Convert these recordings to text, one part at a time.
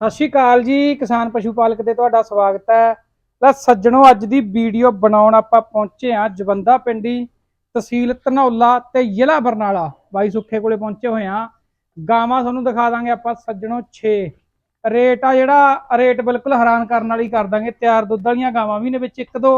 ਸਤਿ ਸ਼੍ਰੀ ਅਕਾਲ ਜੀ, ਕਿਸਾਨ ਪਸ਼ੂ ਪਾਲਕ ਤੇ ਤੁਹਾਡਾ ਸਵਾਗਤ ਹੈ। ਲੈ ਸੱਜਣੋ, ਅੱਜ ਦੀ ਵੀਡੀਓ ਬਣਾਉਣ ਆਪਾਂ ਪਹੁੰਚੇ ਆ ਜਵੰਦਾ ਪਿੰਡੀ ਤਹਿਸੀਲ ਧਨੌਲਾ ਤੇ ਜ਼ਿਲ੍ਹਾ ਬਰਨਾਲਾ। ਬਾਈ ਸੁੱਖੇ ਕੋਲੇ ਪਹੁੰਚੇ ਹੋਏ ਆ ਗਾਵਾਂ ਤੁਹਾਨੂੰ ਦਿਖਾ ਦਾਂਗੇ ਆਪਾਂ ਸੱਜਣੋ 6 ਰੇਟ ਆ ਜਿਹੜਾ, ਰੇਟ ਬਿਲਕੁਲ ਹੈਰਾਨ ਕਰਨ ਵਾਲੀ ਕਰ ਦਾਂਗੇ। ਤਿਆਰ ਦੁੱਧ ਵਾਲੀਆਂ ਗਾਵਾਂ ਵੀ ਨੇ ਵਿੱਚ ਇੱਕ ਦੋ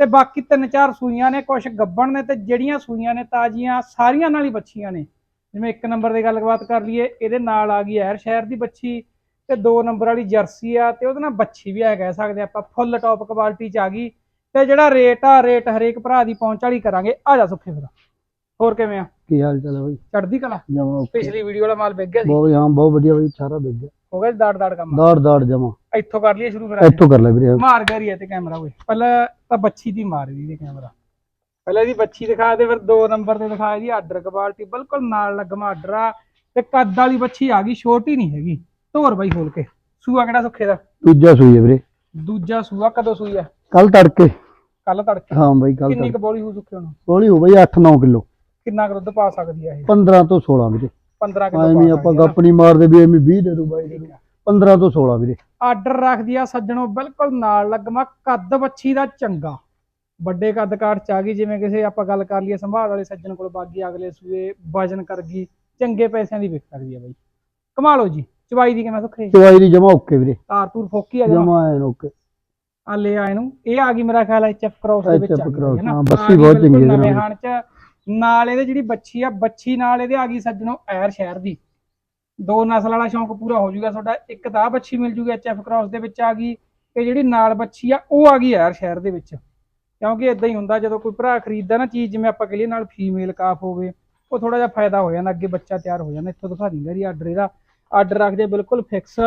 ਤੇ ਬਾਕੀ ਤਿੰਨ ਚਾਰ ਸੂਈਆਂ ਨੇ ਕੁਝ ਗੱਬਣ ਨੇ ਤੇ ਜਿਹੜੀਆਂ ਸੂਈਆਂ ਨੇ ਤਾਜ਼ੀਆਂ ਸਾਰੀਆਂ ਨਾਲ ਹੀ ਬੱਚੀਆਂ ਨੇ। ਜਿਵੇਂ ਇੱਕ ਨੰਬਰ ਦੀ ਗੱਲਬਾਤ ਕਰ ਲਈਏ, ਇਹਦੇ ਨਾਲ ਆ ਗਈ ਐਰ ਸ਼ਹਿਰ ਦੀ ਬੱਚੀ ਤੇ 2 ਨੰਬਰ ਵਾਲੀ ਜਰਸੀ ਆ ਤੇ ਉਹਦੇ ਨਾਲ ਬੱਚੀ ਵੀ ਆ ਕਹਿ ਸਕਦੇ ਆਪਾਂ ਫੁੱਲ ਟੌਪ ਕੁਆਲਿਟੀ ਚ ਆ ਗਈ ਤੇ ਜਿਹੜਾ ਰੇਟ ਆ ਰੇਟ ਹਰੇਕ ਭਰਾ ਦੀ ਪਹੁੰਚ ਵਾਲੀ ਕਰਾਂਗੇ। ਆ ਜਾ ਸੁੱਖੇ ਫਿਰ। ਹੋਰ ਕਿਵੇਂ ਆ? ਕੀ ਹਾਲ ਚਾਲ ਹੈ ਬਈ? ਚੜਦੀ ਕਲਾ? ਜਮਾ ਪਿਛਲੀ ਵੀਡੀਓ ਵਾਲਾ ਮਾਲ ਵਿਕ ਗਿਆ ਸੀ? ਬਹੁਤ ਹਾਂ ਬਹੁਤ ਵਧੀਆ ਬਈ ਸਾਰਾ ਦੇਖ ਗਿਆ। ਹੋ ਗਿਆ ਦਾੜ ਦਾੜ ਕੰਮ? ਦਾੜ ਦਾੜ ਜਮਾ। ਇੱਥੋਂ ਕਰ ਲਈਏ ਸ਼ੁਰੂ ਫਿਰ। ਇੱਥੋਂ ਕਰ ਲੈ ਵੀਰੇ। ਮਾਰ ਗਰੀ ਹੈ ਤੇ ਕੈਮਰਾ ਓਏ। ਪਹਿਲਾਂ ਤਾਂ ਬੱਚੀ ਦੀ ਮਾਰ ਦੀ ਤੇ ਕੈਮਰਾ ਪਹਿਲਾਂ ਇਹਦੀ ਬੱਚੀ ਦਿਖਾ ਦੇ ਫਿਰ 2 ਨੰਬਰ ਤੇ ਦਿਖਾ ਇਹਦੀ ਆਰਡਰ ਕੁਆਲਿਟੀ ਬਿਲਕੁਲ ਨਾਲ ਲੱਗਮਾ ਆਰਡਰ ਆ। ਤੇ ਕੱਦ ਵਾਲੀ ਬੱਚੀ ਆ ਗਈ ਛੋਟੀ ਨਹੀਂ ਹੈਗੀ। ਧੋਰ ਬਾਈ ਖੋਲ ਕੇ। ਸੂਆ ਕਿਹੜਾ ਸੁੱਖੇ ਦਾ? ਦੂਜਾ ਸੂਈ ਹੈ ਵੀਰੇ। ਦੂਜਾ ਸੂਆ ਕਦੋਂ ਸੂਈ ਆ ਕੱਲ ਤੜਕੇ। ਕੱਲ ਤੜਕੇ? ਹਾਂ ਬਈ ਕੱਲ ਕਿੰਨੀ ਤੜਕੇ। ਕੁ ਬੋਲੀ ਹੋ ਸੁੱਕੇ ਹੁਣ ਹੌਲੀ ਹੋ ਬਈ 8-9 ਕਿਲੋ। ਕਿੰਨਾ ਕੁ ਦੁੱਧ ਪਾ ਸਕਦੀ ਆ ਇਹ? 15 ਤੋਂ 16 ਵੀਰੇ। 15 ਕਿਲੋ ਐਵੇਂ ਆਪਾਂ ਗੱਪ ਨਹੀਂ ਮਾਰਦੇ ਵੀ ਐਵੇਂ 20 ਦੇ ਦੂ ਬਾਈ ਦੇ ਦੂ 15 ਤੋਂ 16 ਵੀਰੇ। ਆਰਡਰ ਰੱਖਦੀ ਆ ਸੱਜਣੋ ਬਿਲਕੁਲ ਨਾਲ ਲੱਗਮਾ ਕੱਦ ਬੱਚੀ ਦਾ ਚੰਗਾ। ਵੱਡੇ ਕੱਦ ਕਾਠ ਚ ਆ ਗਈ ਜਿਵੇਂ ਕਿਸੇ ਆਪਾਂ ਗੱਲ ਕਰ ਲਈਏ ਸੰਭਾਲ ਵਾਲੇ ਸੱਜਣ ਕੋਲ ਬਾਗੀ ਅਗਲੇ ਸੂਏ ਵਜਨ ਕਰ ਗਈ ਚੰਗੇ ਪੈਸਿਆਂ ਦੀ ਵਿਕ ਸਕਦੀ ਆ ਬਾਈ। ਕਮਾ ਲਓ ਜੀ। ਚਵਾਈ ਦੀ ਕਿਵੇਂ ਸੁੱਖੇ? ਚਵਾਈ ਦੀ ਜਮਾ ਓਕੇ ਵੀਰੇ। ਤਾਰ ਤੂਰ ਫੋਕੀ ਆ ਜਮਾ? ਜਮਾ ਐਨ ਓਕੇ। ਆ ਲੈ ਆਏ ਨੂੰ ਇਹ ਆ ਗਈ ਮੇਰਾ ਖਿਆਲ ਐਚ ਐਫ ਕ੍ਰੋਸ ਦੇ ਵਿੱਚ ਆ HF ਗਈ cross, ਹੈ ਨਾ? ਹਾਂ, ਆ ਬੱਚੀ ਗਈ ਬਹੁਤ ਬਿਲਕੁਲ ਚੰਗੀ ਹੈ ਨਵੇਂ ਜਨਾਬ। ਹਾਣ ਚ। ਨਾਲ ਇਹਦੇ ਜਿਹੜੀ ਬੱਚੀ ਆ ਬੱਚੀ ਨਾਲ ਇਹਦੇ ਆ ਗਈ ਸੱਜਣੋ ਐਰ ਸ਼ਹਿਰ ਦੀ। ਦੋ ਨਸਲ ਵਾਲਾ ਸ਼ੌਂਕ ਪੂਰਾ ਹੋ ਜਾਊਗਾ ਤੁਹਾਡਾ। ਇੱਕ ਤਾਂ ਆਹ ਬੱਚੀ ਮਿਲ ਜੂਗੀ ਐਚ ਐਫ ਕ੍ਰੋਸ ਦੇ ਵਿੱਚ ਆ ਗਈ। ਤੇ ਜਿਹੜੀ ਨਾਲ ਬੱਚੀ ਆ ਉਹ ਆ ਗਈ ਐਰ ਸ਼ਹਿਰ ਦੇ ਵਿੱਚ। ਕਿਉਂਕਿ ਇਦਾਂ ਹੀ ਹੁੰਦਾ ਜਦੋਂ ਕੋਈ ਭਰਾ ਖਰੀਦਦਾ ਨਾ ਚੀਜ਼ ਜਿਵੇਂ ਆਪਾਂ ਕਹੀਏ ਨਾਲ ਫੀਮੇਲ ਕਾਫ ਹੋਵੇ ਉਹ ਥੋੜਾ ਜਿਹਾ ਫਾਇਦਾ ਹੋ ਜਾਂਦਾ ਅੱਗੇ ਬੱਚਾ ਤਿਆਰ ਹੋ ਜਾਂਦਾ। ਇੱਥੋਂ ਦਿਖਾ ਦਿੰਦਾ ਜੀ ਆਰਡਰ ਇਹਦਾ। ਆਰਡਰ ਰੱਖਦੇ ਬਿਲਕੁਲ ਫਿਕਸ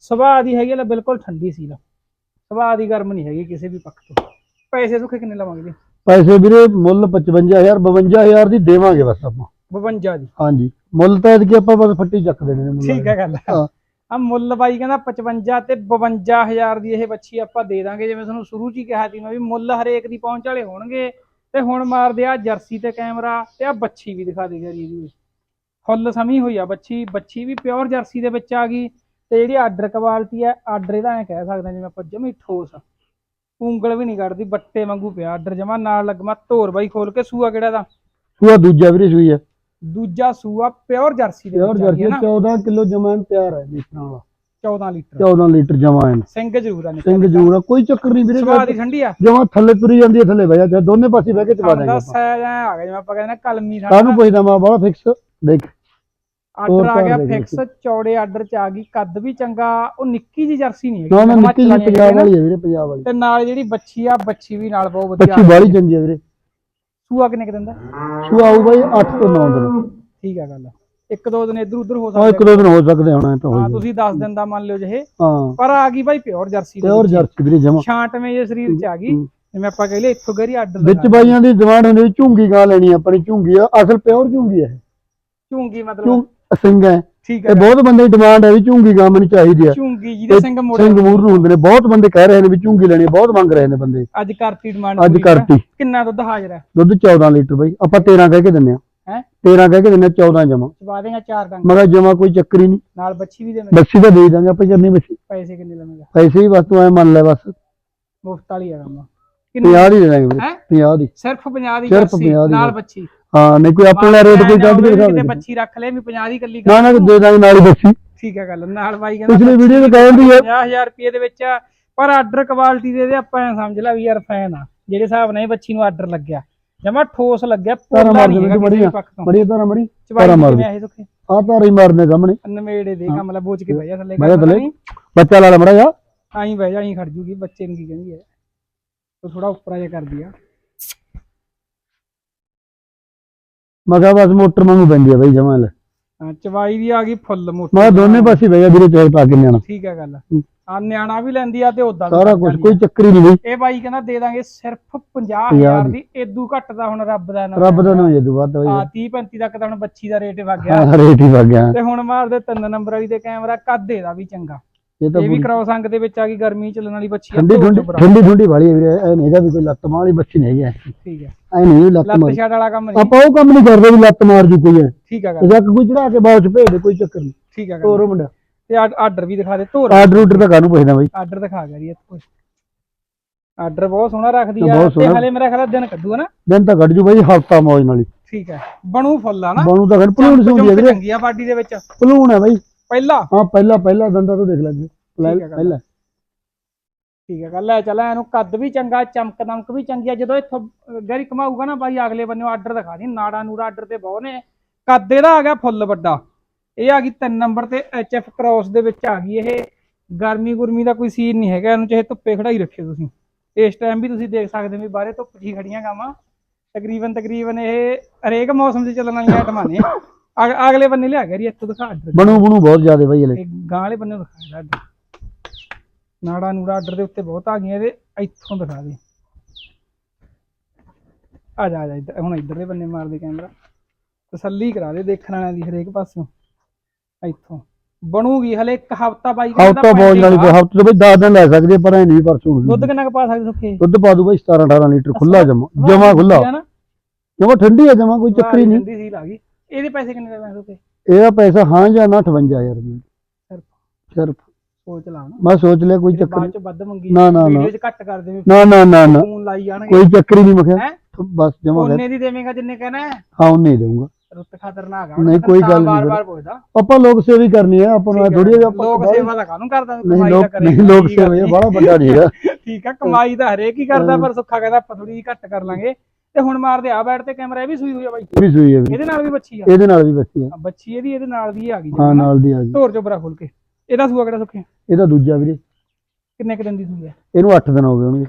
ਸੁਭਾਅ ਦੀ ਹੈਗੀ ਲੈ ਬਿਲਕੁਲ ਠੰਡੀ ਸੀ ਲਾ ਸੁਭਾਅ ਦੀ ਗਰਮ ਨਹੀਂ ਹੈਗੀ ਕਿਸੇ ਵੀ ਪੱਖ ਤੋਂ। ਪੈਸੇ ਸੁੱਖੇ ਕਿੰਨੇ ਲਵਾਂਗੇ ਜੀ? ਪੈਸੇ ਵੀਰੇ ਮੁੱਲ 55000 52000 ਦੀ ਦੇਵਾਂਗੇ ਬਸ ਆਪਾਂ। 52 ਦੀ। ਹਾਂਜੀ। ਮੁੱਲ ਤਾਂ ਇਹਦੀ ਆਪਾਂ ਬਸ ਫੱਟੀ ਚੱਕ ਦੇਣੇ ਨੇ ਮੁੱਲ ਠੀਕ ਹੈ ਗੱਲ। ਆ ਮੁੱਲ ਬਾਈ ਕਹਿੰਦਾ 55 ਤੇ 52000 ਦੀ ਇਹ ਬੱਚੀ ਆਪਾਂ ਦੇ ਦਾਂਗੇ। ਜਿਵੇਂ ਤੁਹਾਨੂੰ ਸ਼ੁਰੂ 'ਚ ਹੀ ਕਿਹਾ ਸੀ ਮੈਂ ਵੀ ਮੁੱਲ ਹਰੇਕ ਦੀ ਪਹੁੰਚ ਵਾਲੇ ਹੋਣਗੇ। ਤੇ ਹੁਣ ਮਾਰਦੇ ਆ ਜਰਸੀ ਤੇ ਕੈਮਰਾ ਤੇ ਆ ਬੱਚੀ ਵੀ ਦਿਖਾ ਦੇ ਗਰੀ ਇਹਦੀ। ਫੁੱਲ ਸਮੀ ਹੋਈ ਆ ਬੱਚੀ ਬੱਚੀ ਵੀ ਪਿਓਰ ਜਰਸੀ ਦੇ ਵਿੱਚ ਆ ਗਈ ਤੇ ਜਿਹੜੀ ਆਰਡਰ ਕੁਆਲਿਟੀ ਆ ਆਰਡਰ ਇਹਦਾ ਐ ਕਹਿ ਸਕਦੇ ਜਿਵੇਂ ਆਪਾਂ ਜਮੀ ਠੋਸ ਆ। ਉਂਗਲ ਵੀ ਨਹੀਂ ਕੱਢਦੀ ਬੱਟੇ ਵਾਂਗੂ ਪਿਆ ਆਰਡਰ ਜਮਾ ਨਾਲ ਲੱਗਮਾ ਧੋਰ ਬਾਈ ਖੋਲ ਕੇ ਸੂਆ ਕਿਹੜਾ ਦਾ? ਸੂਆ ਦੂਜਾ ਵੀਰੇ ਸੂਈ ਹੈ ਦੂਜਾ ਸੂਆ ਪਿਓਰ ਜਰਸੀ ਦੇ ਪਿਓਰ ਆ ਜਰਸੀ ਹੈ ਨਾ। 14 ਕਿਲੋ ਜਮਾਨ ਤਿਆਰ ਹੈ ਦੇਖਣ ਵਾਲਾ 14 ਲੀਟਰ। 14 ਲੀਟਰ ਜਮਾਨ ਸਿੰਘ ਜ਼ਰੂਰ ਆ ਸਿੰਘ ਜੂਰ ਆ ਕੋਈ ਚੱਕਰ ਨਹੀਂ ਵੀਰੇ ਸਵਾਦ ਠੰਡੀ ਆ। ਜਮਾ ਥੱਲੇ ਤੁਰੀ ਜਾਂਦੀ ਹੈ ਥੱਲੇ ਬਹਿ ਜਾ ਦੋਨੇ ਪਾਸੇ ਬਹਿ ਕੇ ਚਵਾ ਦਾਂਗੇ ਸਾਇਜ਼ ਐ ਆ ਗਿਆ ਜਿਵੇਂ ਆਪਾਂ ਕਹਿੰਦੇ ਨਾ ਕਲਮੀ ਸਾਡਾ ਪੁੱਛਦਾ ਮੈਂ ਬੜਾ ਫਿਕਸ ਦੇਖ। ਆਰਡਰ ਆ ਗਿਆ ਫਿਕਸ ਚੌੜੇ ਆਰਡਰ ਚ ਆ ਗਈ ਕੱਦ ਵੀ ਚੰਗਾ ਉਹ ਨਿੱਕੀ ਜੀ ਜਰਸੀ ਨਹੀਂ ਹੈਗੀ ਨਾ ਨਾ ਨਿੱਕੀ ਹੈਗੀ ਪੰਜਾਬ ਨਾ। ਵਾਲੀ ਹੈ ਵੀਰੇ ਪੰਜਾਬ ਵਾਲੀ। ਤੇ ਨਾਲ ਜਿਹੜੀ ਬੱਚੀ ਆ ਬੱਚੀ ਵੀ ਨਾਲ ਬਹੁਤ ਵਧੀਆ ਬੱਚੀ ਬਾਲੀ ਚੰਗੀ ਹੈ ਵੀਰੇ। ਸੂਆ ਕਿੰਨੇ ਕੁ ਦਿੰਦਾ ਸੂਆ ਆਊ ਬਾਈ 8 ਤੋਂ 9 ਦਿਨ। ਠੀਕ ਆ ਗੱਲ ਇੱਕ ਦੋ ਦਿਨ ਇਧਰ ਉਧਰ ਹੋ ਹਾਂ ਇੱਕ ਸਕਦੇ ਦੋ ਦਿਨ ਹੋ ਸਕਦੇ ਹੁਣ ਤਾਂ ਹਾਂ ਹੋਈ ਤੁਸੀਂ 10 ਦਿਨ ਦਾ ਮੰਨ ਲਿਓ ਜਿਹੇ। ਹਾਂ। ਪਰ ਆ ਗਈ ਬਾਈ ਪਿਓਰ ਜਰਸੀ ਹੋਰ ਜਰਸੀ ਵੀਰੇ ਜਮਾ। ਛਾਂਟਵੇਂ ਜੇ ਸਰੀਰ ਚ ਆ ਗਈ। ਜਿਵੇਂ ਆਪਾਂ ਕਹਿ ਲਈਏ ਇੱਥੋਂ ਗਰੀ ਆਰਡਰ ਵਿੱਚ ਬਾਈਆਂ ਦੀ ਡਿਮਾਂਡ ਹੁੰਦੀ ਝੁੰਗੀ ਗਾਂ ਲੈਣੀ ਆ, ਆਪਣੀ ਝੁੰਗੀ ਆ ਅਸਲ ਪਿਓਰ ਝੁੰਗੀ ਹੈ ਝੂੰਗੀ ਮਤਲਬ ਸਿੰਘ ਹੈ। ਠੀਕ ਇਹ ਹੈ। ਬਹੁਤ ਬੰਦੇ ਦੀ ਡਿਮਾਂਡ ਹੈ ਵੀ ਝੁੰਗੀ ਗਾਂ ਮੈਨੂੰ ਚਾਹੀਦੀ ਹੈ। ਝੂੰਗੀ ਜਿਹਦੇ ਸਿੰਘ ਮੋੜੇ ਸਿੰਘ ਮੂਰ ਨੂੰ ਹੁੰਦੇ ਨੇ। ਬਹੁਤ ਬੰਦੇ ਕਹਿ ਰਹੇ ਨੇ ਵੀ ਝੁੰਗੀ ਲੈਣੀ ਬਹੁਤ ਮੰਗ ਰਹੇ ਨੇ ਬੰਦੇ। ਅੱਜ ਕਰਤੀ ਡਿਮਾਂਡ ਅੱਜ ਕਰਤੀ। ਕਿੰਨਾ ਦੁੱਧ ਹਾਜ਼ਰ ਹੈ? ਦੁੱਧ 14 ਲੀਟਰ ਬਾਈ। ਆਪਾਂ 13 ਕਹਿ ਕੇ ਦਿੰਨੇ ਆ ਹੈ? 13 ਕਹਿ ਕੇ ਦਿੰਨੇ ਆ, 14 ਜਮਾ। ਚਵਾ ਦੇਗਾ ਚਾਰ ਡੰਗ ਮਗਾ ਜਮਾ ਕੋਈ ਚੱਕਰ ਹੀ ਨਹੀਂ। ਨਾਲ ਬੱਚੀ ਵੀ ਦੇ ਬੱਸੀ ਤਾਂ ਦੇ ਦਾਂਗੇ ਆਪਾਂ ਜਰਨੀ ਬੱਸੀ ਪੈਸੇ ਕਿੰਨੇ ਲਵੇਂਗਾ? ਪੈਸੇ ਹੀ ਬਸ ਤੂੰ ਐ ਮੰਨ ਲੈ ਬਸ। ਮੁਫਤ ਵਾਲੀ ਆ ਕੰਮ ਕਿੰਨੇ 50 ਦੀ ਦੇ ਦਾਂਗੇ ਵੀਰੇ। ਹੈ? 50 ਦੀ। ਸਿਰਫ 50 ਦੀ ਸਿਰਫ ਜਰਸੀ 50 ਦੀ ਨਾਲ। ਬੱਚੀ। ਹਾਂ ਨਹੀਂ ਕੋਈ ਆਪਣੇ ਰੇਟ ਕੋਈ ਕੱਢ ਕੇ ਦਿਖਾ ਦੇ ਬੱਚੀ ਰੱਖ ਲੈ ਵੀ 50 ਦੀ ਕੱਲੀ ਨਾ ਨਾ ਦੇ ਦਾਂਗੇ ਨਾਲ ਹੀ ਬੱਸੀ ਠੀਕ ਹੈ ਗੱਲ ਨਾਲ ਬਾਈ ਕਹਿੰਦਾ ਪਿਛਲੀ ਵੀਡੀਓ ਤੇ ਕਹਿੰਦੀ ਹੈ 50000 ਰੁਪਏ ਦੇ ਵਿੱਚ ਆ, ਪਰ ਆਰਡਰ ਕੁਆਲਿਟੀ ਦੇ ਦੇ ਆਪਾਂ ਐਂ ਸਮਝ ਲੈ ਵੀ ਯਾਰ ਫੈਨ ਆ। ਜਿਹੜੇ ਹਿਸਾਬ ਨਾਲ ਇਹ ਬੱਚੀ ਨੂੰ ਆਰਡਰ ਲੱਗਿਆ। ਜਮਾ ਠੋਸ ਲੱਗਿਆ ਪੋਲਾ ਮਾਰ ਦੇ ਬੜੀ ਬੜੀ ਤਾਰਾ ਮੜੀ ਤਾਰਾ ਮਾਰ। ਸੁੱਖੇ? ਆ ਤਾਰਾ ਹੀ ਮਾਰਨੇ ਸਾਹਮਣੇ। ਨਵੇੜੇ ਦੇ ਕੰਮ ਲਾ ਬੋਝ ਕੇ ਬਹਿ ਜਾ ਥੱਲੇ ਜਾ ਕੰਮ ਬੱਚਾ ਲਾ ਲੈ ਮੜਾ ਜਾ ਆਈ ਬਹਿ ਜਾ ਆਈ ਖੜ ਜੂਗੀ ਬੱਚੇ ਨੂੰ ਕੀ ਕਹਿੰਦੀ ਹੈ ਤੂੰ ਥੋੜਾ ਉੱਪਰ ਜਿਹਾ ਕਰਦੀ ਆ। ਮਗਾ ਬਸ ਮੋਟਰ ਵਾਂਗੂ ਪੈਂਦੀ ਆ ਬਈ ਜਮਾ ਲੈ। ਹਾਂ, ਚਵਾਈ ਵੀ ਆ ਗਈ ਫੁੱਲ ਮੋਟੀ ਮੈਂ ਕਿਹਾ ਦੋਨੇ ਪਾਸੇ ਬਈ ਵੀਰੇ ਚੋਲ ਪਾ ਕੇ ਨਿਆਣਾ। ਠੀਕ ਹੈ ਗੱਲ। ਆ ਨਿਆਣਾ ਵੀ ਲੈਂਦੀ ਆ ਤੇ ਉਦਾਂ ਵੀ ਸਾਰਾ ਕੁਝ ਕੋਈ ਚੱਕਰ ਨਹੀਂ ਬਈ। ਆ। ਇਹ ਬਾਈ ਕਹਿੰਦਾ ਦੇ ਦਾਂਗੇ ਸਿਰਫ 50000 ਪੰਜਾਹ ਦੀ। ਏਦੂ ਘੱਟ ਦਾ ਹੁਣ ਰੱਬ ਦਾ ਨਾਮ ਰੱਬ ਦਾ ਨਾਮ ਜਦੂ ਵੱਧ ਬਈ। ਆ 30 35 ਤੱਕ ਤਾਂ ਹੁਣ ਬੱਚੀ ਦਾ ਰੇਟ ਵਗ ਗਿਆ। ਹਾਂ ਰੇਟ ਹੀ ਵਗ ਗਿਆ। ਤੇ ਹੁਣ ਮਾਰਦੇ ਤਿੰਨ ਨੰਬਰ ਵਾਲੀ ਤੇ ਕੈਮਰਾ ਕੱਦ ਇਹਦਾ ਵੀ ਚੰਗਾ। ਇਹ ਤਾਂ ਇਹ ਵੀ ਕ੍ਰੋਸ ਅੰਗ ਦੇ ਵਿੱਚ ਆ ਗਈ ਗਰਮੀ ਚੱਲਣ ਵਾਲੀ ਬੱਚੀ ਠੰਡੀ ਠੰਡੀ। ਠੰਡੀ ਠੰਡੀ ਵਾਲੀ ਹੈ ਵੀਰੇ ਐ ਨਹੀਂ ਹੈਗਾ ਵੀ ਕੋਈ ਲੱਤ ਮਾਰ ਵਾਲੀ ਬੱਚੀ ਨਹੀਂ ਹੈਗੀ ਠੀਕ ਹੈ। ਐ ਨਹੀਂ ਲੱਤ ਲੱਤ ਮਾਰ। ਛੱਡ ਵਾਲਾ ਕੰਮ ਨਹੀਂ। ਆਪਾਂ ਉਹ ਕੰਮ ਨਹੀਂ ਕਰਦੇ ਵੀ ਲੱਤ ਮਾਰ ਜੂ ਕੋਈ ਹੈ ਠੀਕ ਹੈ ਜੱਕ ਕੋਈ ਚੜਾ ਕੇ ਬਾਅਦ ਚ ਭੇਜ ਦੇ ਕੋਈ ਚੱਕਰ ਨਹੀਂ। ਠੀਕ ਹੈ ਹੋਰ ਮੁੰਡਾ। ਤੇ ਆਰਡਰ ਵੀ ਦਿਖਾ ਦੇ ਧੋਰ ਆਰਡਰ ਉਡਰ ਤਾਂ ਕਾਹਨੂੰ ਪੁੱਛਦਾ ਬਾਈ? ਆਰਡਰ ਦਿਖਾ ਗਿਆ ਜੀ ਇੱਥੇ ਆਰਡਰ ਬਹੁਤ ਸੋਹਣਾ ਰੱਖਦੀ ਆ। ਤੇ। ਹਲੇ ਮੇਰਾ ਖਿਆਲ ਦਿਨ ਕੱਢੂ ਨਾ ਦਿਨ ਤਾਂ ਕੱਢ ਜੂ ਬਾਈ ਹਫਤਾ ਮੌਜ ਨਾਲ ਹੀ। ਠੀਕ ਹੈ। ਬਣੂ ਫੁੱਲ ਆ ਨਾ। ਬਣੂ ਤਾਂ ਫਿਰ ਭਲੂਣ ਸੁਣਦੀ ਹੈ ਵੀਰੇ। ਚੰਗੀ ਆ ਬਾਡੀ ਦੇ ਵਿੱਚ। ਭਲੂਣ ਹੈ ਬਾਈ। ਪਹਿਲਾ? ਹਾਂ ਪਹਿਲਾ ਪਹਿਲਾ ਦੰਦਾ ਤੋਂ ਦੇਖ ਲੱਗੇ ਠੀਕ ਹੈ ਗੱਲ। ਪਹਿਲਾ। ਠੀਕ ਹੈ ਗੱਲ ਹੈ ਚੱਲ ਇਹਨੂੰ ਕੱਦ ਵੀ ਚੰਗਾ ਚਮਕ ਦਮਕ ਵੀ ਚੰਗੀ ਆ। ਜਦੋਂ ਇੱਥੋਂ ਗੈਰੀ ਕਮਾਊਗਾ ਨਾ ਬਾਈ ਅਗਲੇ ਬੰਨੇ ਆਰਡਰ ਦਿਖਾ ਦੀ। ਨਾੜਾ ਨੂੜਾ ਆਰਡਰ ਤੇ ਬਹੁਤ ਨੇ। ਕੱਦ ਇਹਦਾ ਆ ਗਿਆ ਫੁੱਲ ਵੱਡਾ। ਇਹ ਆ ਗਈ 3 ਨੰਬਰ ਤੇ ਐਫ ਕ੍ਰਾਸ ਦੇ ਵਿੱਚ ਆ ਗਈ ਇਹ। ਗਰਮੀ ਗੁਰਮੀ ਦਾ ਕੋਈ ਸੀਨ ਨਹੀਂ ਹੈਗਾ। ਇਹਨੂੰ ਚਾਹੇ ਧੁੱਪੇ ਖੜਾਈ ਰੱਖਿਓ ਤੁਸੀਂ। ਇਸ ਟਾਈਮ ਵੀ ਤੁਸੀਂ ਦੇਖ ਸਕਦੇ ਹੋ ਵੀ ਬਾਹਰੇ ਧੁੱਪ ਜੀ ਖੜੀਆਂ ਗਾਵਾਂ। ਤਕਰੀਬਨ ਤਕਰੀਬਨ ਇਹ ਹਰੇਕ ਮੌਸਮ 'ਚ ਚੱਲਣ ਵਾਲੀਆਂ ਆਈਟਮਾਂ ਨੇ। ਅਗ- ਅਗਲੇ ਬੰਨੇ ਲਿਆ ਗਿਆ ਜੀ ਇੱਥੋਂ ਦਿਖਾ ਆਰਡਰ ਬਣੂ ਬਣੂ ਬਹੁਤ ਜ਼ਿਆਦਾ ਬਾਈ ਹਲੇ। ਇਹ ਗਾਂ ਵਾਲੇ ਬੰਨੇ ਦਿਖਾਇਆ ਆਰਡਰ। ਨਾੜਾ ਨੂੜਾ ਆਰਡਰ ਦੇ ਉੱਤੇ ਬਹੁਤ ਆ ਗਈਆਂ ਇਹਦੇ ਇੱਥੋਂ ਦਿਖਾ ਦੇ। ਆ ਜਾ ਆ ਜਾ ਇੱਧਰ ਹੁਣ ਇੱਧਰਲੇ ਬੰਨੇ ਮਾਰ ਦੇ ਕੈਮਰਾ। ਤਸੱਲੀ ਕਰਾ ਦੇ ਦੇਖਣ ਵਾਲਿਆਂ ਦੀ ਹਰੇਕ ਪਾਸਿਓਂ। ਇੱਥੋਂ। ਬਣੂਗੀ ਹਲੇ ਇੱਕ ਹਫਤਾ ਬਾਈ ਹਫਤਾ ਨਾਲ pending ਆ। ਹਫ਼ਤੇ ਤੋਂ ਬਾਈ 10 ਦਿਨ ਲੈ ਸਕਦੇ ਪਰ ਐ ਨਹੀਂ ਪਰਸੋਂ ਨੂੰ। ਦੁੱਧ ਕਿੰਨਾ ਕੁ ਪਾ ਸਕਦੇ ਸੁੱਖੇ? ਦੁੱਧ ਪਾ ਦੂ ਬਾਈ 17 18 ਲੀਟਰ ਖੁੱਲਾ ਜਮਾ ਜਮਾ ਖੁੱਲਾ ਜਮਾ ਠੰਡੀ ਹੈ ਜਮਾ ਕੋਈ ਚੱਕਰੀ ਨਹੀਂ। ਠੰਡੀ ਸੀ ਲੱਗੀ ਇਹਦੇ ਪੈਸੇ ਕਿੰਨੇ ਦੇ ਸੁੱਖੇ ਇਹਦਾ ਪੈਸਾ ਹਾਂ ਜਾਂ ਨਾ 58000 ਰੁਪਏ। ਸਿਰਫ ਸਿਰਫ ਸੋਚ ਲਾ ਨਾ ਮੈਂ ਸੋਚ ਲਿਆ ਕੋਈ ਚੱਕਰ ਬਾਅਦ ਚ ਵੱਧ ਮੰਗੀ ਨਾ, ਨਾ, ਨਾ। ਵੀਡੀਓ ਚ ਘੱਟ ਕਰ ਦੇਵੇਂ ਨਾ ਨਾ ਨਾ ਨਾ। ਫੋਨ ਲਾਈ ਜਾਣਗੇ। ਕੋਈ ਚੱਕਰ ਹੀ ਨਹੀਂ ਮਖਿਆ ਹੈ? ਬਸ ਜਮਾ ਕਰ ਉਹਨੇ ਦੀ ਦੇਵੇਂਗਾ ਜਿੰਨੇ ਕਹਿਣਾ ਹੈ। ਹਾਂ ਉਹਨੇ ਹੀ ਦੇਊਂਗਾ। ਰੁੱਤ ਖਤਰਨਾਕ ਆ ਨਹੀਂ, ਕੋਈ ਗੱਲ ਨਹੀਂ ਬਾਰ ਵੀਰੇ। ਬਾਰ ਪੁੱਛਦਾ। ਆਪਾਂ ਲੋਕ ਸੇਵਾ ਹੀ ਕਰਨੀ ਹੈ। ਆਪਾਂ ਨੂੰ ਥੋੜੀ ਜਿਹੀ ਆਪਾਂ ਲੋਕ ਸੇਵਾ ਦਾ ਕਾਹਨੂੰ ਕਰਦਾ? ਨਹੀਂ ਕਮਾਈ ਦਾ ਲੋਕ ਕਰੇ। ਨਹੀਂ ਲੋਕ ਸੇਵਾ ਇਹ ਬੜਾ ਵੱਡਾ ਨਹੀਂ ਹੈਗਾ ਠੀਕ ਆ ਕਮਾਈ ਤਾਂ ਹਰੇਕ ਹੀ ਕਰਦਾ ਪਰ ਸੁੱਖਾ ਕਹਿੰਦਾ ਆਪਾਂ ਥੋੜੀ ਜਿਹੀ ਘੱਟ ਕਰ ਲਾਂਗੇ। ਤੇ ਹੁਣ ਮਾਰਦੇ ਆ ਬੈਠ ਤੇ ਕੈਮਰਾ ਇਹ ਵੀ ਸੂਈ ਹੋਈ ਆ ਬਾਈ। ਵੀ ਸੂਈ ਹੈ। ਇਹਦੇ ਨਾਲ ਵੀ ਬੱਚੀ ਆ। ਇਹਦੇ ਨਾਲ ਵੀ ਬੱਚੀ ਆ, ਬੱਚੀ ਇਹਦੀ ਇਹਦੇ ਨਾਲ ਦੀ ਆ ਗਈ ਹਾਂ ਨਾਲ ਦੀ ਆ ਗਈ। ਧੋਰ ਚੋਂ ਬਰਾ ਖੋਲ ਕੇ। ਇਹਦਾ ਸੂਆ ਕਿਹੜਾ ਸੁੱਖੇ ਇਹਦਾ ਦੂਜਾ ਵੀਰੇ। ਕਿੰਨੇ ਕੁ ਦਿਨ ਦੀ ਸੂਈ ਹੈ ਇਹਨੂੰ 8 ਦਿਨ ਹੋ ਗਏ ਹੋਣਗੇ।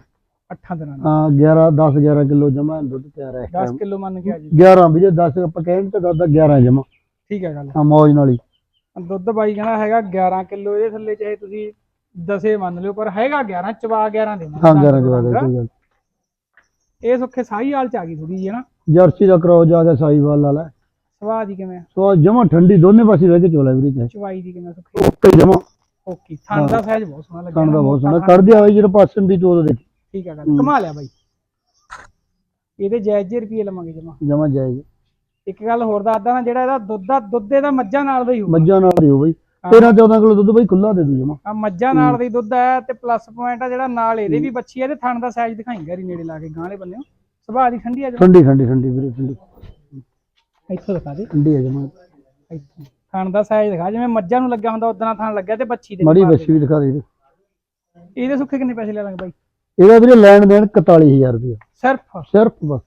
8 ਦਿਨਾਂ ਦੀ। ਹਾਂ 11 10 11 ਕਿਲੋ ਜਮਾ ਦੁੱਧ ਤਿਆਰ ਹੈ ਇਸ 10 time। ਕਿਲੋ ਮੰਨ ਕੇ ਆ ਜੀ। 11 ਵੀਰੇ 10 ਆਪਾਂ ਕਹਿੰਦੇ ਤਾਂ ਦਾਦਾ 11 ਜਮਾ। ਠੀਕ ਹੈ ਗੱਲ। ਹਾਂ ਮੌਜ ਨਾਲ ਹੀ। ਦੁੱਧ ਬਾਈ ਕਹਿੰਦਾ ਹੈਗਾ 11 ਕਿਲੋ ਇਹਦੇ ਥੱਲੇ ਚਾਹੇ ਤੁਸੀਂ ਦਸੇ ਮੰਨ ਲਿਓ ਪਰ ਹੈਗਾ 11 ਚਵਾ 11 ਦੇਣਾ ਹਾਂ 11 ਜਵਾ ਦੇ ਕੋਈ ਗੱਲ। ਇਹ ਸੁੱਖੇ ਸਾਈ ਹਾਲ ਚ ਆ ਗਈ ਥੋੜੀ ਜਿਹੀ ਨਾ? ਜਰਸੀ ਦਾ ਕਰਾਓ ਜ਼ਿਆਦਾ ਸਾਈਵਾਲ ਵਾਲਾ ਸਵਾਦ ਦੀ ਕਿਵੇਂ? ਸੋ ਜਮਾ ਠੰਡੀ ਦੋਨੇ ਪਾਸੇ ਰਹਿ ਕੇ ਚੋਲਾ ਵੀਰੇ ਚਾਹੇ। ਚਵਾਈ ਦੀ ਕਿਵੇਂ ਸੁੱਖੇ? ਓਕੇ ਜਮਾ। ਓਕੇ ਥਣ ਦਾ ਸਾਈਜ਼ ਬਹੁਤ ਸੋਹਣਾ ਲੱਗਿਆ ਦਾ ਨਾ, ਬਹੁਤ ਸੋਹਣਾ। ਮੋਟਾ ਕੱਢ ਦਿਆ ਹੋਈ ਜਿਹੜਾ ਪਾਸਨ ਦੀ ਤੋਦ ਦੇਖ। ਠੀਕ ਹੈ ਗੱਲ ਕਮਾ ਲਿਆ ਬਾਈ। ਇਹਦੇ ਜਾਇਜ਼ ਜਿਹੇ ਰੁਪਏ ਲਵਾਂਗੇ ਜਮਾ। ਜਮਾ ਜਾਏਗਾ ਇੱਕ ਗੱਲ ਹੋਰ ਦੱਸਦਾ ਨਾ ਜਿਹੜਾ ਇਹਦਾ ਦੁੱਧ ਦਾ ਦੁੱਧ ਇਹਦਾ ਮੱਝਾਂ ਨਾਲ ਦਾ ਹੀ ਹੋਊਗਾ। ਮੱਝਾਂ ਨਾਲ ਦਿਓ ਬਈ। 13 14 ਕਿਲੋ ਦੁੱਧ ਬਈ ਖੁੱਲਾ ਦੇ ਦੂ ਜਮਾ। ਆ ਮੱਝਾਂ ਨਾਲ ਦਾ ਹੀ ਦੁੱਧ ਹੈ ਤੇ ਪਲੱਸ ਪੁਆਇੰਟ ਆ ਜਿਹੜਾ ਨਾਲ ਇਹਦੇ ਵੀ ਬੱਚੀ ਹੈ ਤੇ ਥਣ ਦਾ ਸਾਈਜ਼ ਦਿਖਾਈ ਗਰੀ ਨੇੜੇ ਲਾ ਕੇ ਗਾਂ ਵਾਲੇ ਬੰਨਿਓ ਸੁਭਾਅ ਦੀ ਠੰਡੀ ਆ ਜਮਾ। ਠੰਡੀ ਠੰਡੀ ਠੰਡੀ ਵੀਰੇ ਠੰਡੀ। ਇੱਥੋਂ ਦਿਖਾ ਦੇ। ਠੰਡੀ ਹੈ ਜਮਾ। ਇੱਥੋਂ। ਥਣ ਦਾ ਸਾਈਜ਼ ਦਿਖਾ ਜਿਵੇਂ ਮੱਝਾਂ ਨੂੰ ਲੱਗਿਆ ਹੁੰਦਾ ਉਦਾਂ ਥਣ ਲੱਗਿਆ ਤੇ ਬੱਚੀ ਦੇ ਮੜੀ ਬੱਛੀ ਵੀ ਦਿਖਾ ਦੇ। ਇਹਦੇ। ਸੁੱਖੇ ਕਿੰਨੇ ਪੈਸੇ ਲੈ ਲਾਂਗੇ ਬਾਈ? ਇਹਦਾ ਵੀਰੇ ਲੈਣ ਦੇਣ 41000 ਰੁਪਏ ਸਿਰਫ? ਸਿਰਫ ਬਸ।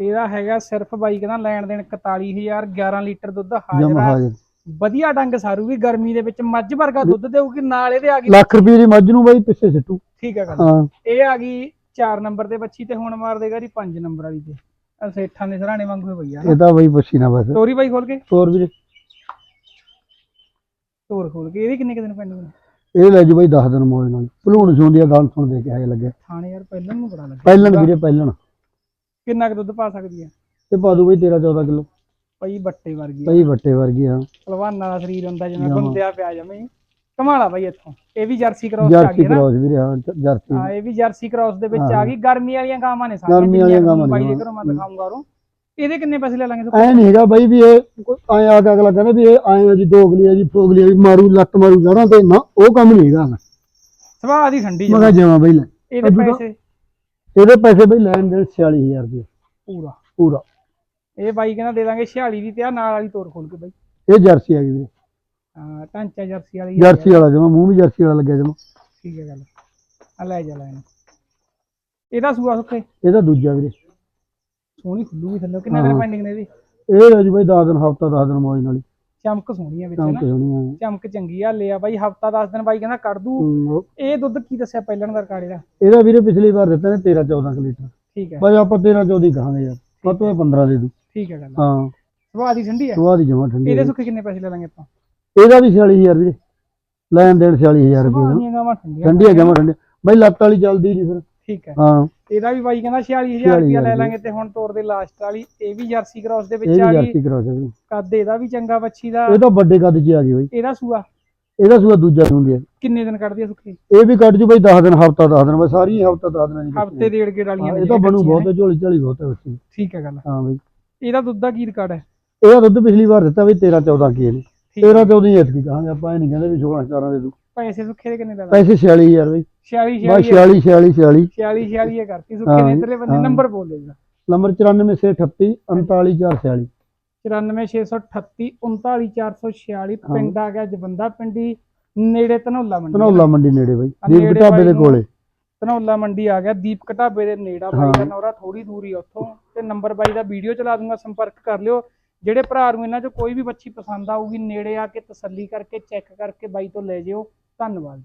ਇਹਦਾ ਹੈਗਾ ਸਿਰਫ ਬਾਈ ਕਹਿੰਦਾ ਲੈਣ ਦੇਣ 41000 11 ਲੀਟਰ ਦੁੱਧ ਹਾਜ਼ਰ ਆ। ਹਾਜ਼ਰ। ਵਧੀਆ ਡੰਗ ਸਾਰੂਗੀ ਗਰਮੀ ਦੇ ਵਿੱਚ ਮੱਝ ਵਰਗਾ ਦੁੱਧ ਦੇਊਗੀ ਨਾਲ ਇਹਦੇ ਆ ਗਈ ਲੱਖ ਰੁਪਏ ਦੀ ਮੱਝ ਨੂੰ ਬਈ ਪਿੱਛੇ ਸਿੱਟੂ। ਠੀਕ ਹੈ ਗੱਲ। ਇਹ ਆ ਗਈ 4 ਨੰਬਰ ਤੇ ਬੱਚੀ ਤੇ ਹੁਣ ਮਾਰ ਦੇਗਾ ਜੀ 5 ਨੰਬਰ ਵਾਲੀ ਤੇ। ਸੇਠਾਂ ਦੇ ਸਰਾਣੇ ਵਾਂਗੂ ਹੋਈ ਆ। ਇਹ ਤਾਂ ਬਈ ਪੁੱਛੀ ਨਾ ਬਸ। ਤੋਰੀ ਬਾਈ ਖੋਲ ਕੇ। ਹੋਰ ਵੀਰੇ। ਤੋਰ ਖੋਲ ਕੇ। ਇਹਦੇ ਕਿੰਨੇ ਕੁ ਦਿਨ ਪੈਂਦੇ ਨੇ? ਇਹ ਲੈ ਜੂ ਬਈ 10 ਦਿਨ ਮੌਜ ਨਾਲ। ਭਲੂਣ ਸੁਣਦੀ ਆ ਗੱਲ ਸੁਣ ਦੇ ਕੇ ਆਏ ਲੱਗੇ। ਥਾਣੇ ਯਾਰ ਪਹਿਲਾਂ ਨੂੰ ਬੜਾ ਲੱਗਿਆ ਪਹਿਲਣ ਵੀਰੇ ਪਹਿਲਣ ਕਿੰਨਾ ਕੁ ਦੁੱਧ ਪਾ ਸਕਦੀ ਹੈ ਇਹ ਪਾ ਦੂ ਬਈ 13 14 ਕਿਲੋ। ਪਈ ਬੱਟੇ ਵਰਗੀ ਬਈ ਵੱਟੇ ਵਰਗੀ ਆ। ਪਹਿਲਵਾਨਾਂ ਦਾ ਸਰੀਰ ਹੁੰਦਾ ਜਿਵੇਂ। ਗੁੰਦਿਆ ਪਿਆ ਜਮੇ ਕਮਾਲਾ ਬਾਈ ਇੱਥੋਂ। ਇਹ ਵੀ ਜਰਸੀ ਕ੍ਰਾਸ ਆ ਜਰਸੀ ਗਈ ਨਾ। ਕਰਾਉਸ ਵੀਰੇ ਹਾਂ ਜ- ਜਰਸੀ। ਹਾਂ ਇਹ ਵੀ ਜਰਸੀ ਕ੍ਰਾਸ ਦੇ ਵਿੱਚ। ਆ ਗਈ। ਗਰਮੀ ਵਾਲੀਆਂ ਗਾਵਾਂ ਨੇ ਗਰਮੀ ਵਾਲੀਆਂ ਗਾਵਾਂ ਨੇ, ਬਾਈ ਦੇ। ਘਰੋਂ ਮੈਂ ਦਿਖਾਉਂਗਾ ਉਹ ਇਹਦੇ ਕਿੰਨੇ ਪੈਸੇ ਲੈ ਲਾਂਗੇ? ਐ ਨਹੀਂ ਹੈਗਾ ਬਈ ਵੀ ਇਹ ਐ ਆ ਕੇ ਅਗਲਾ ਕਹਿੰਦਾ ਵੀ ਇਹ ਆਏ ਆ ਜੀ ਦੋਗਲੀ ਆ ਜੀ ਫੋਗਲੀ ਆ ਜੀ ਮਾਰੂ ਲੱਤ ਮਾਰੂ ਜੜਾਂ ਤੇ ਨਾ ਉਹ ਕੰਮ ਨਹੀਂ ਹੈਗਾ ਸੁਭਾਅ ਦੀ ਠੰਡੀ ਮੈਂ ਜਮਾ। ਬਈ ਲੈ। ਇਹਦੇ ਪੈਸੇ? ਇਹਦੇ ਪੈਸੇ ਬਈ ਲੈਣ ਦੇਣ 46000 ਰੁਪਏ। ਪੂਰਾ। ਪੂਰਾ। ਇਹ ਬਾਈ ਕਹਿੰਦਾ ਦੇ ਦਾਂਗੇ 46 ਦੀ ਤੇ ਆ ਨਾਲ ਵਾਲੀ ਤੋਰ ਖੋਲ ਕੇ ਬਾਈ। ਇਹ ਜਰਸੀ ਆ ਗਈ ਵੀਰੇ। ਹਾਂ ਢਾਂਚਾ ਜਰਸੀ ਵਾਲੀ ਜਰਸੀ ਵਾਲਾ ਜਮਾ ਮੂੰਹ ਵੀ ਜਰਸੀ ਵਾਲਾ ਲੱਗਿਆ ਜਮਾ। ਠੀਕ ਹੈ ਗੱਲ। ਆ ਲੈ ਜਾ ਲੈ ਇਹਨੂੰ। ਇਹਦਾ ਸੂਆ ਸੁੱਕੇ ਇਹਦਾ ਦੂਜਾ ਵੀਰੇ। ਸੋਹਣੀ ਖੁੱਲੂਗੀ ਥੱਲੇ। ਕਿੰਨੇ ਦਿਨ ਪੈਂਡਿੰਗ ਨੇ ਇਹਦੀ? ਇਹ ਲੈ ਜੀ ਬਈ 10 ਦਿਨ ਹਫਤਾ 10 ਦਿਨ ਮੌਜ ਨਾਲ ਹੀ। ਚਮਕ ਸੋਹਣੀ ਆ ਵਿੱਚ ਕੰਮ ਨਾ। ਹੋਣੀ ਚਮਕ ਚੰਗੀ ਆ ਲਿਆ ਬਾਈ ਹਫਤਾ 10 ਦਿਨ ਬਾਈ ਕਹਿੰਦਾ ਕੱਢ ਦੂ। ਆ ਇਹ ਦੁੱਧ ਕੀ ਦੱਸਿਆ ਪਹਿਲਾਂ ਦਾ ਰਿਕਾਰਡ ਇਹਦਾ? ਇਹਦਾ ਵੀਰੇ ਪਿਛਲੀ ਵਾਰ ਦਿੱਤਾ ਨੇ 13 14 ਲੀਟਰ। ਠੀਕ ਹੈ। ਬਸ ਆਪਾਂ 13 14 ਹੀ ਕਹਾਂਗੇ ਯਾਰ। ਇਹ 15 ਦੇ ਦੂ। ਠੀਕ ਹੈ ਗੱਲ ਹਾਂ। ਸੁਭਾਅ ਦੀ ਠੰਡੀ ਹੈ? ਸੁਆਹ ਦੀ ਜਮਾ ਠੰਡੀ ਇਹਦੇ ਸੁੱਕੇ ਕਿੰਨੇ ਪੈਸੇ ਲੈ ਲਾਂਗੇ ਆਪਾਂ? ਇਹਦਾ ਵੀ 46000 ਵੀਰੇ। ਲੈਣ ਦੇਣ 46000 ਰੁਪਏ ਸੁਭਾਅ ਦਾ। ਦੀਆਂ ਗਾਵਾਂ ਠੰਡੀਆਂ ਠੰਡੀ ਹੈ ਜਮਾ ਠੰਡੀ ਬਈ ਲੱਤ ਵਾਲੀ ਚੱਲਦੀ ਨਹੀਂ ਫਿਰ। ਠੀਕ ਹੈ। ਹਾਂ। ਇਹਦਾ ਵੀ ਬਾਈ ਕਹਿੰਦਾ 46000 ਰੁਪਇਆ ਲੈ ਲਾਂਗੇ ਤੇ ਹੁਣ ਤੋਰ ਦੇ ਲਾਸਟ ਵਾਲੀ। ਇਹ ਵੀ ਜਰਸੀ ਕ੍ਰਾਸ ਦੇ ਇਹ ਵਿੱਚ ਆ ਵੀ ਗਈ। ਜਰਸੀ ਕਰਾ ਸਕਦੇ ਕੱਦ ਇਹਦਾ ਵੀ ਚੰਗਾ ਬੱਚੀ ਦਾ। ਇਹ ਤਾਂ ਵੱਡੇ ਕੱਦ 'ਚ ਆ ਗਈ ਬਈ। ਇਹਦਾ ਸੂਆ? ਇਹਦਾ ਸੂਆ ਦੂਜਾ ਹੁੰਦੀ ਹੈ। ਕਿੰਨੇ ਦਿਨ ਕੱਢਦੀ ਆ ਸੁੱਕੀ ਇਹ ਵੀ ਕੱਢ ਜੂ ਬਈ 10 ਦਿਨ ਹਫਤਾ 10 ਦਿਨ। ਬਸ ਸਾਰੀ ਹਫਤਾ 10 ਦਿਨਾਂ ਹਫ਼ਤੇ ਡੇਢ ਕੇ ਡਾਲੀਆਂ ਹਾਂ, ਨੇ ਇਹ ਤਾਂ ਜਿਹੜੀਆਂ ਬਣੂ ਕੱਚੀਆਂ ਬਹੁਤ ਝੋਲੀ ਝਾਲੀ ਬਹੁਤ ਹੈ ਬੱਚੀ। ਠੀਕ ਹੈ ਗੱਲ ਹਾਂ ਬਈ। ਇਹਦਾ ਦੁੱਧ ਦਾ ਕੀ ਰਿਕਾਰਡ ਹੈ? ਇਹਦਾ ਦੁੱਧ ਪਿਛਲੀ ਵਾਰ ਦਿੱਤਾ ਬਈ 13 14 ਕੀ ਨੇ ਠੀਕ 13 14 ਹੀ ਐਤਕੀ ਕਹਾਂਗੇ ਆਪਾਂ ਇਹ ਨਹੀਂ ਕਹਿੰਦੇ ਵੀ 16 17 ਦੇ ਦੂ ਪੈਸੇ ਸੁੱਖੇ ਦੇ ਕਿੰਨੇ ਲਾ ਪੈਸੇ 46000 ਬਈ। 46 ਬਸ 46 46 46 46 46 ਇਹ ਕਰਤੀ। ਸੁੱਖੇ ਨੇ ਇਧਰਲੇ ਬੰਦੇ ਹਾਂ। ਨੰਬਰ ਬੋਲ ਦੇ ਜਰਾ ਨੰਬਰ 94638 39446 94638 39446 ਹਾਂ। ਪਿੰਡ ਆ ਗਿਆ ਜਵੰਦਾ ਪਿੰਡੀ ਨੇੜੇ ਧਨੌਲਾ ਮੰਡੀ। ਧਨੌਲਾ ਮੰਡੀ ਨੇੜੇ ਬਈ। ਆ ਦੀਪ ਢਾਬੇ ਦੇ ਬਾਈ ਨੂੰ- ਕੋਲੇ। ਧਨੌਲਾ ਮੰਡੀ ਆ ਗਿਆ ਦੀਪਕ ਢਾਬੇ ਦੇ ਨੇੜਾ ਬਾਈ ਦਾ। ਨੌਰਾ ਥੋੜੀ ਦੂਰੀ ਉੱਥੋਂ। ਤੇ ਨੰਬਰ ਬਾਈ ਦਾ ਵੀਡੀਓ ਚਲਾ ਦੂੰਗਾ ਸੰਪਰਕ ਕਰ ਲਿਓ। ਜਿਹੜੇ ਭਰਾ ਨੂੰ ਇਹਨਾਂ 'ਚੋਂ ਕੋਈ ਵੀ ਬੱਚੀ ਪਸੰਦ ਆਊਗੀ ਨੇੜੇ ਆ ਕੇ ਤਸੱਲੀ ਕਰਕੇ ਚੈੱਕ ਕਰਕੇ ਬਾਈ ਤੋਂ ਲੈ ਜਿਓ। ਧੰਨਵਾਦ